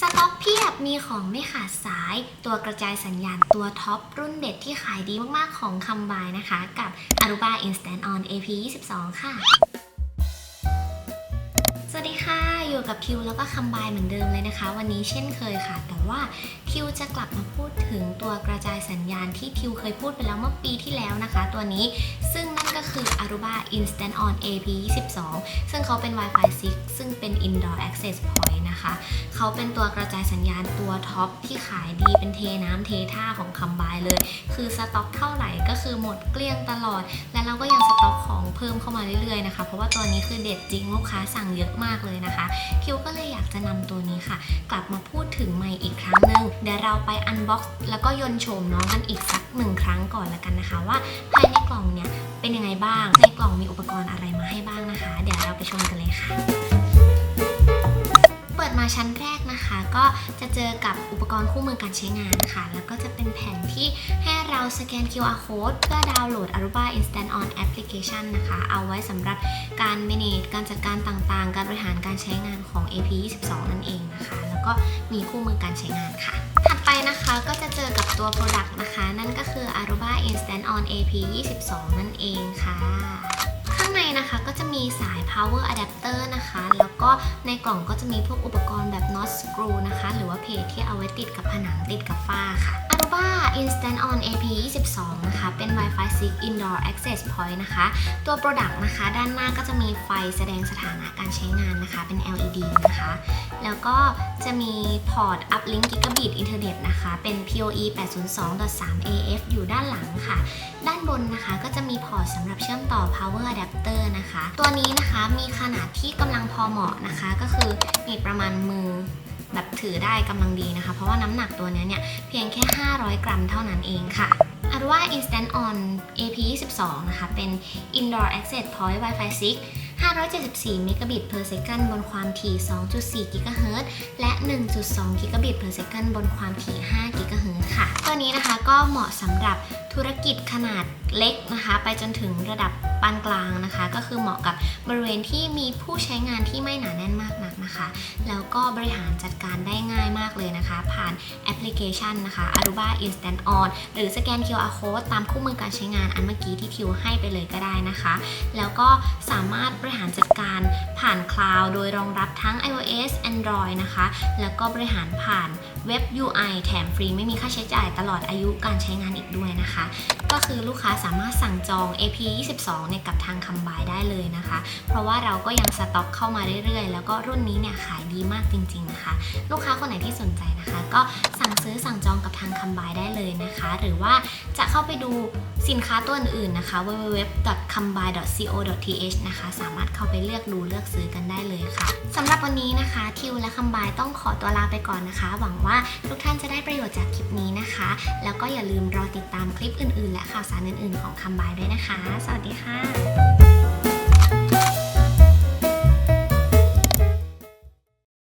สต็อกเพียบมีของไม่ขาดสาย ตัวกระจายสัญญาณตัวท็อป รุ่นเด็ดที่ขายดีมากๆของคำบายนะคะ กับ Aruba Instant On AP 22ค่ะ สวัสดีค่ะ อยู่กับทิวแล้วก็คำบายเหมือนเดิมเลยนะคะ วันนี้เช่นเคยค่ะ แต่ว่าทิวจะกลับมาพูดถึงตัวกระจายสัญญาณที่ทิวเคยพูดไปแล้วเมื่อปีที่แล้วนะคะ ตัวนี้ซึ่งนั่นก็คือ Aruba Instant On AP 22ซึ่งเขาเป็น Wi-Fi 6 ซึ่งเป็น Indoor Access Point นะคะ เขาเป็นตัวกระจายสัญญาณตัวท็อปที่ขายดีเป็นเทน้ำเทท่าของคำบายเลย คือสต็อกเท่าไหร่ก็คือหมดเกลี้ยงตลอด และเราก็ยังสต็อกของเพิ่มเข้ามาเรื่อยๆนะคะ เพราะว่าตัวนี้คือเด็ดจริงลูกค้าสั่งเยอะมากเลยนะคะ คิวก็เลยอยากจะนำตัวนี้ค่ะ กลับมาพูดถึงใหม่อีกครั้งหนึ่งเดี๋ยวเราไปอันบ็อกซ์แล้วก็ยนโฉมน้องกันอีกสักหนึ่งครั้งก่อนละกันนะคะ ว่าภายในกล่องเนี่ยเป็นยังไงบ้าง ในกล่องมีอุปกรณ์อะไรมาให้บ้างนะคะ เดี๋ยวเราไปชมกันเลยค่ะ มาชั้นแรกนะคะ ก็จะเจอกับอุปกรณ์คู่มือการใช้งานค่ะ แล้วก็จะเป็นแผ่นที่ให้เราสแกน QR code เพื่อดาวน์โหลด Aruba Instant On Application นะคะ เอาไว้สำหรับการ manage การจัดการต่างๆ การบริหารการใช้งานของ AP 22นั่นเองนะคะ แล้วก็มีคู่มือการใช้งานค่ะถัดไปนะคะก็จะเจอกับตัว Product นะคะ นั่นก็คือ Aruba Instant On AP 22 นั่นเองค่ะ ข้างในนะคะก็จะมี power adapter นะคะ แล้วก็ในกล่องก็จะมีพวกอุปกรณ์แบบ not screw นะคะ หรือว่าเพจที่เอาไว้ติดกับผนังติดกับฝ้าค่ะ Aruba Instant On AP 22นะคะ เป็น Wi-Fi 6 Indoor Access Point นะคะ ตัว Product นะคะ ด้านหน้าก็จะมีไฟแสดงสถานะการใช้งานนะคะ เป็น LED นะคะ แล้วก็จะมีพอร์ต uplink gigabit internet นะคะ เป็น PoE 802.3 AF อยู่ด้านหลังค่ะ ด้านบนนะคะ ก็จะมีพอร์ตสำหรับเชื่อมต่อ power adapter นะคะ ตัวนี้นะคะมีขนาดที่กำลังพอเหมาะนะคะ ก็คือมีประมาณมือแบบถือได้กำลังดีนะคะ เพราะว่าน้ำหนักตัวนี้เนี่ยเพียงแค่ 500 กรัมเท่านั้นเองค่ะ a r u a Instant On AP 22นะคะ เป็น Indoor Access Point Wi-Fi 6 574 Megabit per second บนความถี่ 2.4 GHz และ 1.2 Gbps บนความถี่ 5 GHz ค่ะ ตัวนี้นะคะก็เหมาะสำหรับธุรกิจขนาดเล็กนะคะ ไปจนถึงระดับปานกลางนะคะ ก็คือเหมาะกับบริเวณที่มีผู้ใช้งานที่ไม่หนาแน่นมากนักนะคะ แล้วก็บริหารจัดการได้ง่ายากเลยนะคะ ผ่านแอปพลิเคชันนะคะ Aruba Instant On หรือสแกน QR Code ตามคู่มือการใช้งานอันเมื่อกี้ที่ทิวให้ไปเลยก็ได้นะคะ แล้วก็สามารถบริหารจัดการผ่านคลาวด์โดยรองรับทั้ง iOS Android นะคะ แล้วก็บริหารผ่านเว็บ UI แถมฟรีไม่มีค่าใช้จ่ายตลอดอายุการใช้งานอีกด้วยนะคะ ก็คือลูกค้าสามารถสั่งจอง AP 22เนี่ยกับทางคำบายได้เลยนะคะ เพราะว่าเราก็ยังสต็อกเข้ามาเรื่อยๆ แล้วก็รุ่นนี้เนี่ยขายดีมากจริงๆนะคะ ลูกค้าคนไหนที่สนใจนะคะ ก็สั่งซื้อสั่งจองกับทางคำบายได้เลยนะคะ หรือว่าจะเข้าไปดูสินค้าตัวอื่นๆนะคะ www.combine.co.th นะคะ สามารถเข้าไปเลือกดูเลือกซื้อกันได้เลยค่ะสำหรับวันนี้นะคะทิวและคำบายต้องขอตัวลาไปก่อนนะคะ หวังว่าทุกท่านจะได้ประโยชน์จากคลิปนี้นะคะ แล้วก็อย่าลืมรอติดตามคลิปอื่นๆ และข่าวสารอื่นๆ ของคำบายด้วยนะคะ สวัสดีค่ะ